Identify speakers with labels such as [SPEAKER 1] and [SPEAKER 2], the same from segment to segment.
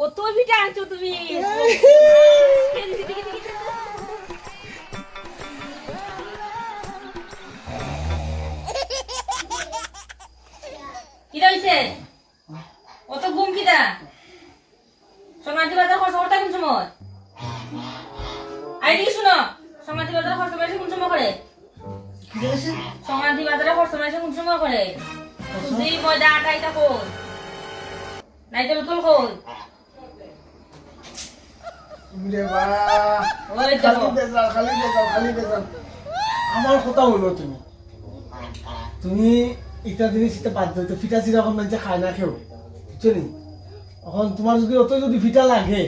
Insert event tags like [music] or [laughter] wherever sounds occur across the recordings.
[SPEAKER 1] কত পিঠা আনছো তুমি। কিটা হইছে? অত ঘুম কিটা। সংক্রান্তি বাজার খরচ করতে কোন সময়? আই দিকে শুনো সংক্রান্তি বাজার খরচ মাইছে কোন সময় করে? সংক্রান্তি বাজারে খরচ মাইছে কোন সময় করে? সুজি ময়দা আটা এটা কই নাইতেল উতল কই
[SPEAKER 2] রে বা
[SPEAKER 1] ওই
[SPEAKER 2] খালি
[SPEAKER 1] দেখো
[SPEAKER 2] বেজাল খালি বেজাল খালি বেজাল আমার কথা হলো তুমি। তুমি ইটা জিনিস এটা বাদ ফিটা চিরা এখন খায় না খেও বুঝছ এখন তোমার যদি অত যদি ফিটা লাগে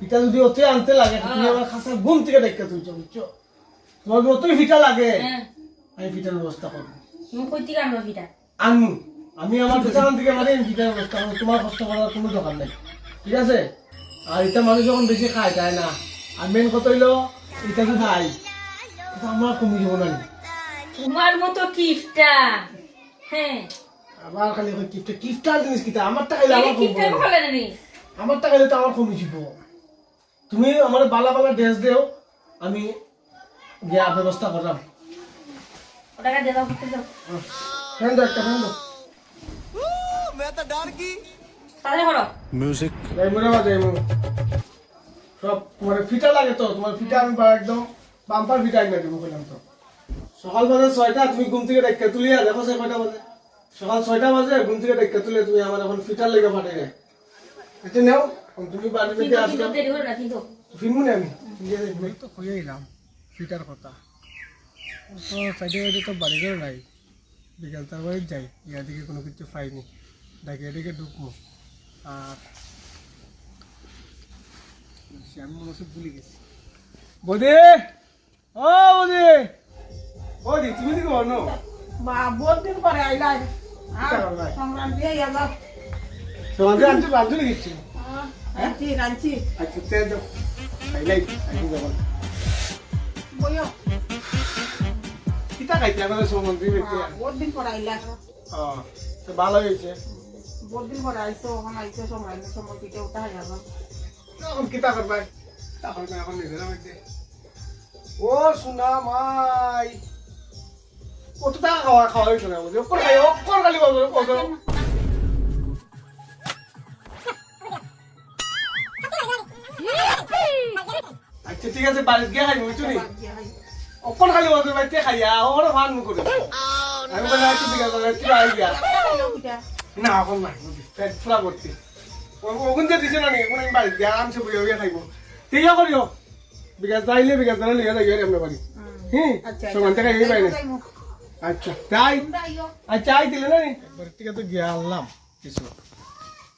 [SPEAKER 2] ফিটা যদি অতই আনতে লাগে তুমি আমার খাসা ঘুম থেকে দেখতে তুলছো বুঝছ? তোমার অতই ফিটা লাগে আমি ফিটার ব্যবস্থা করব আনমু। আমি আমার দোকান থেকে মানে ফিটার ব্যবস্থা করব তোমার কষ্ট করার কোনো দোকান নেই। ঠিক আছে? আর এটা মানুষ যখন বেশি খায় তাই না? আর মেন কথা হইল এটা যদি খাই আমার কমি যাব না
[SPEAKER 1] তোমার মতো কিফটা হ্যাঁ।
[SPEAKER 2] আবার খালি কিফটা কিফটার জিনিস কিটা আমার টাকা আমার
[SPEAKER 1] কিফটা ভালো
[SPEAKER 2] আমার টাকা তো আমার কমি যাব। তুমি আমার বালা বালা ড্রেস দেও আমি গিয়া ব্যবস্থা করলাম।
[SPEAKER 1] ওটাকে দিয়ে দাও। করতে দাও
[SPEAKER 2] মনে মনে সব তোমার ফিটা লাগে তো তোমার ফিটা আমি একদম বাম্পার ফিটা আইনা দিব বললাম তো। সকাল বাজে ছয়টা তুমি ঘুম থেকে ডেকে তুলিয়া দেখো সে কয়টা বাজে। সকাল ছয়টা বাজে ঘুম থেকে ডেকে তুলে তুমি আমার এখন ফিটার লেগে পাঠাই দেয় এটা নেও তুমি বাড়ি
[SPEAKER 1] কিন্তু
[SPEAKER 2] থেকে
[SPEAKER 1] দেরি হলো না
[SPEAKER 2] আমি তো হয়ে এলাম ফিটার কথা। তো সাইডে সাইডে তো বাড়ি ঘর নাই। বিকাল তারপরে যাই ইয়া দিকে কোনো কিছু পাইনি। ডাকে এদিকে ঢুকবো আর আমি মনে হচ্ছে ভুলে গেছি। বৌদি! ও বৌদি! বৌদি তুমি দিকে বলো।
[SPEAKER 3] বা বহুত দিন পরে আইলাই? সংক্রান্তি আইলা
[SPEAKER 2] তোমাদের
[SPEAKER 3] রাঞ্চি রাঞ্চি
[SPEAKER 2] আচ্ছা যাব
[SPEAKER 3] বইও।
[SPEAKER 2] কিতা খাইতে? আমাদের
[SPEAKER 3] দিন পরে আইলা।
[SPEAKER 2] ও তো ভালো হয়েছে।
[SPEAKER 3] বহুত দিন পরে আইসো ওখানে আইসো সংক্রান্তি সময় পিঠে উঠা হয়ে
[SPEAKER 2] এখন কিতা করবাই তখন এখন নিজের মধ্যে ও সোনা মাই কত টাকা খাওয়া খাওয়া হয়েছে না বুঝলি? অক্কর খাই অক্কর খালি বলব কত আচ্ছা ঠিক আছে বাড়িতে গিয়ে খাই বুঝছ নি? অক্কর খালি বলব বাড়িতে খাইয়া ওখানে ফান মুখ করে আমি বলে ঠিক আছে তুই আই গিয়া
[SPEAKER 3] পিঠা
[SPEAKER 2] না এখন নাই পেট ফুলা করতে ওগুন যে দিছে না নি এখন আমি বাড়িতে আরামসে বইয়া বইয়া খাইব ঠিক আছে করিও বিকাশ যাইলে বিকাশ জানা লিয়া যাই আমরা বাড়ি
[SPEAKER 3] আচ্ছা
[SPEAKER 2] সমান টাকা এই বাইরে আচ্ছা তাই আচ্ছা আই দিলে না নি? একবার থেকে তো গিয়ে আনলাম কিছু।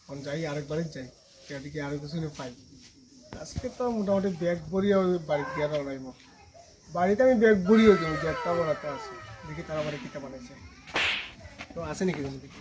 [SPEAKER 2] এখন যাই আরেকবারই যাই। এদিকে আরও কিছু নি পাই। আজকে তো মোটামুটি ব্যাগ ভরিয়ে বাড়িতে গিয়ে রওনাইব বাড়িতে আমি ব্যাগ ভরিয়ে দেবো যে একটা বড়াতে আছে। দেখি তারা বাড়ি কিতা বানাইছে। তো আছে নাকি তুমি দেখি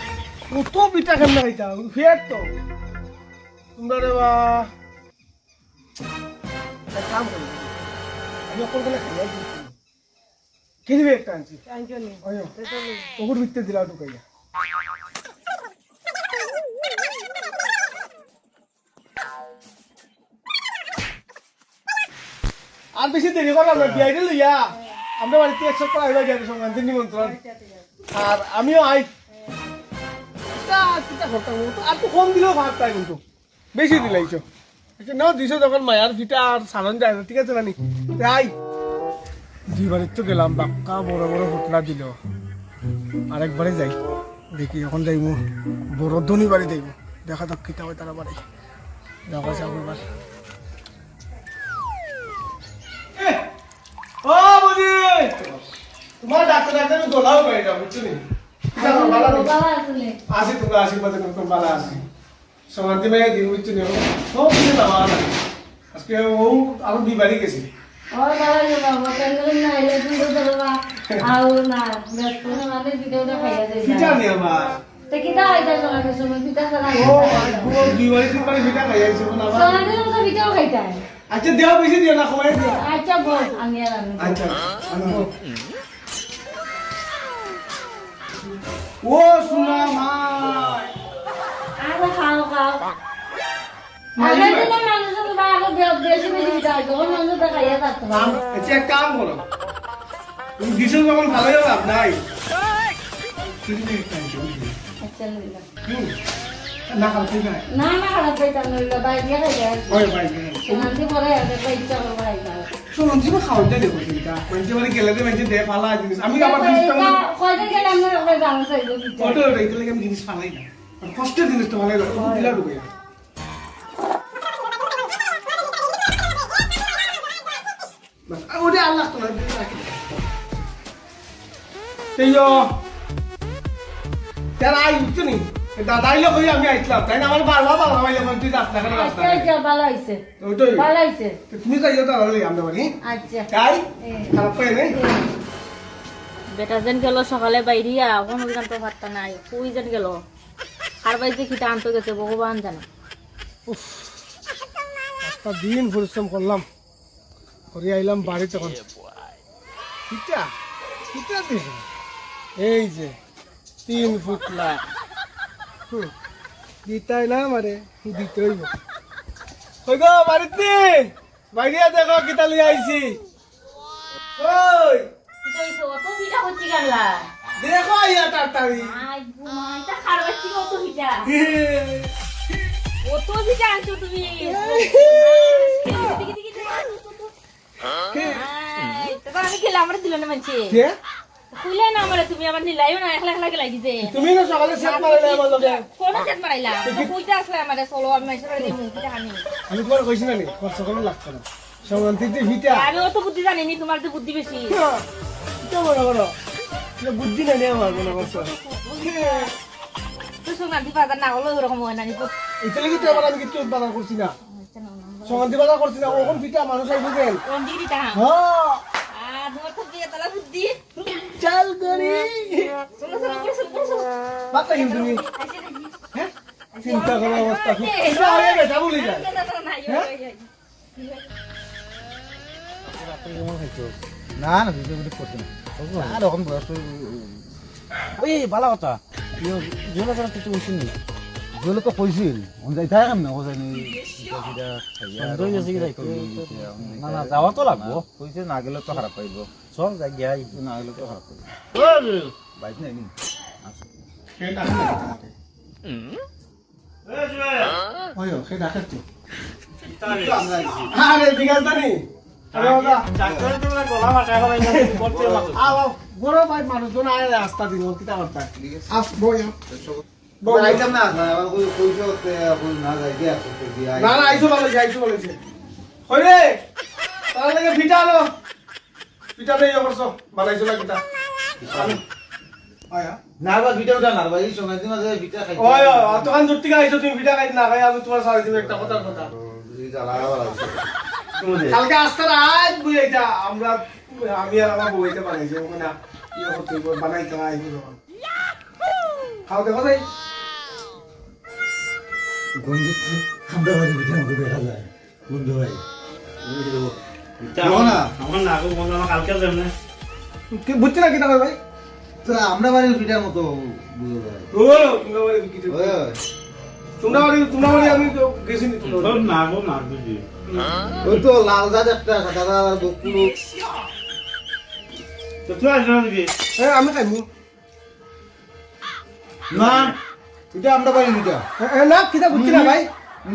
[SPEAKER 2] কত পিঠা খাইতা তো। তোমরা রে বা। কাম করি। আমি অকল গেলে খাইয়া একটা আনছি? ওগুর ভিতরে দিলা ঢুকাইয়া আর বেশি দেরি করলাম না বিয়াইতে লইয়া আমরা বাড়িতে এক সপ্তাহ আইবা গিয়ে সংক্রান্তির নিমন্ত্রণ। আর আমিও আই কম দিলেও ভাগ পাই কিন্তু। বেশি দিলাইছো নাও দিছো যখন মায়ার ফিটা আর সালন যায় না, ঠিক আছে নানি আই দুই বাড়ির তো গেলাম বাক্কা বড় বড় হোটলা দিল। আরেকবারে যাই। দেখি এখন যাইব। বড় ধনী বাড়ি যাইব। দেখা যাক কিতা হয় তারা বাড়ি। দেখা যাব এবার। ও তোমার ডাক্তার ডাক্তার দোলাও পাই না, বুঝছ আসি তোমরা আশীর্বাদে করতাম ভালো আসি। সমান্তি ভাই দিন বুঝছি না সব কিছু না আজকে ও আরও দুই বাড়ি গেছে।
[SPEAKER 4] বাবা বাবা মানে
[SPEAKER 2] পিঠা নিয়ে
[SPEAKER 4] সময় পিঠা
[SPEAKER 2] দুই বাড়ি তিন বাড়ি পিঠা
[SPEAKER 4] খাইতা
[SPEAKER 2] আচ্ছা দেও বেশি দিও না কমাই দিও।
[SPEAKER 4] আচ্ছা বল আমি আর
[SPEAKER 2] আচ্ছা ও সোনা মা
[SPEAKER 4] আরে খাও খাও। আগে দিনে মানুষ তো বাবা বেশি বেশি হইতো ওর মানুষ তো খাইয়া থাকতো
[SPEAKER 2] আচ্ছা এক কাম করো। তুমি দিছো যখন ভালোই হবে লাভ নাই?
[SPEAKER 4] আচ্ছা।
[SPEAKER 2] না আছে
[SPEAKER 4] না। না খারাপ পাইতাম লইলা বাইরে খাইয়া
[SPEAKER 2] ওই ভাই
[SPEAKER 4] সোনাকে পরে আগে পাইতা করবা আইতা
[SPEAKER 2] শোনো তুমি খাওয়া দেয় দেখো চিন্তা মানুষের বাড়ি গেলে তো মানুষের দেয় ফালা জিনিস আমি আবার জিনিসটা
[SPEAKER 4] কয়দিন গেলে আমরা ওকে জানো চাইব পিঠা
[SPEAKER 2] অটো ওটা এগুলো আমি জিনিস ফালাই না আর কষ্টের জিনিসটা ফালাই না তুমি দিলা ঢুকে বাস, আর ওটা আর লাগতো না ওটা রাখি দাও। এই যো তার আই উঠছো নি দাদা আইলো কই আমি আইছিলাম তাই না? আমার বারবার বাবা আইলে তুই রাস্তা কেন রাস্তা
[SPEAKER 4] আচ্ছা আচ্ছা ভালো হইছে।
[SPEAKER 2] ওইটাই।
[SPEAKER 4] ভালো হইছে?
[SPEAKER 2] তুমি যাইও দাদা লই আমরা বাড়ি।
[SPEAKER 4] আচ্ছা।
[SPEAKER 2] তাই খারাপ পাই নাই।
[SPEAKER 1] বেটা যেন গেল সকালে বাইরিয়া কোনো গান তো ভাতটা নাই। কুই যেন গেল? আর বাইতে গেছে ভগবান জানে।
[SPEAKER 2] একটা দিন পরিশ্রম করলাম। করে আইলাম বাড়ি তখন কিটা? কিটা দেখি এই যে তিন ফুট লাখ হুম, দিতে আইলাম আরে দিতে হইব। ওই গো বাড়িতে। বাইরে দেখো কিতা লিয়ে আইছি। ওই। দেখো আইয়া তাড়াতাড়ি।
[SPEAKER 1] অত পিঠা আনছো তুমি আমি খেলে আমার দিল না মানছে খুলে না আমার তুমি আমার নিলাইও না একলা একলা গেলাই দিছে।
[SPEAKER 2] তুমি না সকালে সেট মারাইলে আমার লগে
[SPEAKER 1] কোন সেট মারাইলাম কইতে আসলে আমার চলো আমি মাইসের দিই মুখ পিঠা আনি
[SPEAKER 2] আমি তোমার কইছি না নি? করে লাগছে না। সমান্তিতে ভিটা।
[SPEAKER 1] আমি অত বুদ্ধি জানিনি তোমার তো বুদ্ধি বেশি।
[SPEAKER 2] মনে করো? এটা বুদ্ধি নাই আমার মনে করছ
[SPEAKER 1] তুই সোনাদি বাজার না হলো ওরকম হয় না নিপো
[SPEAKER 2] এটা লাগি তো আবার আমি কিছু বাজার করছি না। সমান্তি বাজার করছি না ওরকম ভিটা মানুষ আইব গেল
[SPEAKER 1] কোন দিদি তা
[SPEAKER 2] হ্যাঁ।
[SPEAKER 1] আ তোমার তো দিয়ে তালা বুদ্ধি।
[SPEAKER 2] চাল করি। বাতা কিন্তু তুমি হ্যাঁ? চিন্তা করার অবস্থা খুব হয়ে গেছে বলি যায়।
[SPEAKER 5] না না ভিডিও ভিডিও করছি না। আর এখন বয়স ওই ভালো কথা। জোলা করার কিছু উচিত নি? জোলা তো কইছিল অন যাই থাকে না ও জানি না না যাওয়া তো লাগবো। কইছে না গেলে তো খারাপ পাইব চল যাই গিয়া না গেলে তো খারাপ পাইব বাইক নাই নি
[SPEAKER 2] ডাকে না মানুষজন আয় রাস্তা দিন কিতা বই
[SPEAKER 5] আইতাম না কইছো এখন না যাই দিয়া
[SPEAKER 2] না না আইসো বলেছে আইসো বলেছে হই রে তার লাগে পিঠা আলো। পিঠা নেই অবশ্য বানাইছো না কিতা
[SPEAKER 5] না বা ভিডিও উঠা না ভাই সময় দিন মাঝে ভিডিও খাই
[SPEAKER 2] ওই ওই অতখান দূর থেকে আইসো তুমি পিঠা খাই না খাই আমি তোমার সারা দিব একটা কথার কথা। কালকে আসতে আজ বুঝে এটা আমরা আমি আর আমার বইতে বানাইছি ওখানে ইয়ে করতে বানাইতে খাও দেখো যাই
[SPEAKER 5] গন্ধ আমরা বাড়ি ভিডিও আমাকে দেখা যায় ভাই
[SPEAKER 6] বন্ধু
[SPEAKER 2] কি বুঝছি না কিতা ভাই
[SPEAKER 5] তো আমরা বাড়ির ভিডিওর মতো বুঝো যায়
[SPEAKER 2] তোমরা বাড়ি তোমরা বাড়ি আমি গেছি নি।
[SPEAKER 6] তোর গো না বুঝি
[SPEAKER 5] ওই তো লাল জাত একটা সাদা জাত বকুলো
[SPEAKER 6] তো তুই আসবে
[SPEAKER 2] আমি খাইমু
[SPEAKER 5] না এটা আমরা ভিডিও
[SPEAKER 2] হ্যাঁ, না কিতা বুঝছি না ভাই?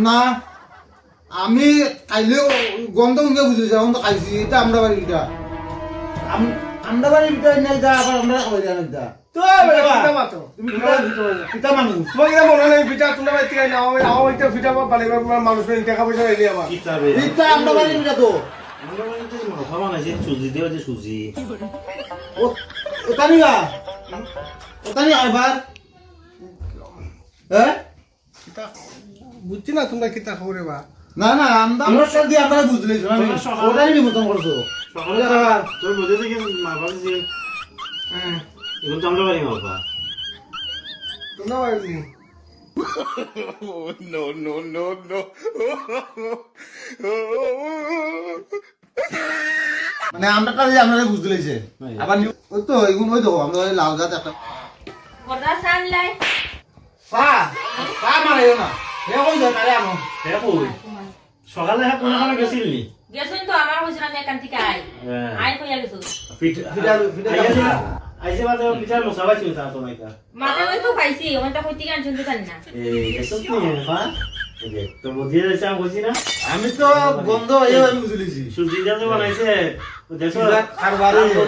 [SPEAKER 5] না আমি খাইলেও গন্ধ উঙ্গে বুঝেছি এখন তো খাইছি এটা আমরা বাড়ির ভিডিও আমরা বাড়ির ভিডিও নাই? যা আবার। আমরা
[SPEAKER 2] বাড়ি বাড়ি আমি নাও এটা মানুষ
[SPEAKER 5] হ্যাঁ
[SPEAKER 2] বুঝছি না তোমরা কিতা খবরে বা?
[SPEAKER 5] না না আমরা আমরা সব দিয়ে আমরা বুঝলি আমি
[SPEAKER 6] তোমরা সকালে-
[SPEAKER 5] ওটাই নিমন্ত্রণ করছ।
[SPEAKER 6] সকালে তোর বোঝে থেকে মারবা দিছি
[SPEAKER 2] হ্যাঁ
[SPEAKER 6] এখন তো আমরা বাড়ি মারবা
[SPEAKER 2] তোমরা বাড়ি [laughs]
[SPEAKER 5] মানে আমরা কাজে আপনারা বুঝতে লেগেছে
[SPEAKER 6] হ্যাঁ।
[SPEAKER 5] আবার ওই তো এগুলো ওই তো আমরা লাল গাছ একটা পা পা মারাইও না। হে কই যায় মারে আমো
[SPEAKER 6] হে কই সকালে হ্যাঁ কোন কোন গেছিল নি?
[SPEAKER 1] গেছিন তো আমার হইছিল আমি এখান থেকে আই
[SPEAKER 6] হ্যাঁ
[SPEAKER 1] আই কইয়া গেছো
[SPEAKER 6] পিঠা
[SPEAKER 5] পিঠা-
[SPEAKER 6] আইছে বাদে পিঠা মশা পাইছি তা তো মাইকা।
[SPEAKER 1] মাকে ওই তো পাইছি থেকে কইতে আনছেন তো জানি না।
[SPEAKER 6] এই এসব নি হ্যাঁ তোর বুঝিয়ে দিয়েছে আমি বুঝি না।
[SPEAKER 5] আমি তো গন্ধ হয়ে আমি বুঝে লিছি
[SPEAKER 6] সুজি দিয়ে যে বানাইছে দেখো। আর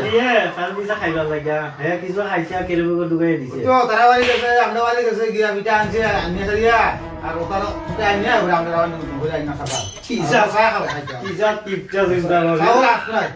[SPEAKER 6] দিয়ে তার পিঠা খাইবার লাগা হ্যাঁ কিছু খাইছে আর কেরবে ঢুকাই দিছে।
[SPEAKER 5] তো তারা বাড়ি গেছে আমরা বাড়ি গেছে গিয়া। পিঠা আনছে আনিয়ে সারিয়া আর ওটার পিঠা আনিয়ে ঘুরে আমরা বাড়ি ঘুরে আইনা খাবা
[SPEAKER 6] যা
[SPEAKER 5] খাওয়া খাবে
[SPEAKER 6] যা টিপটা দাও
[SPEAKER 5] খাওয়া রাখ নাই।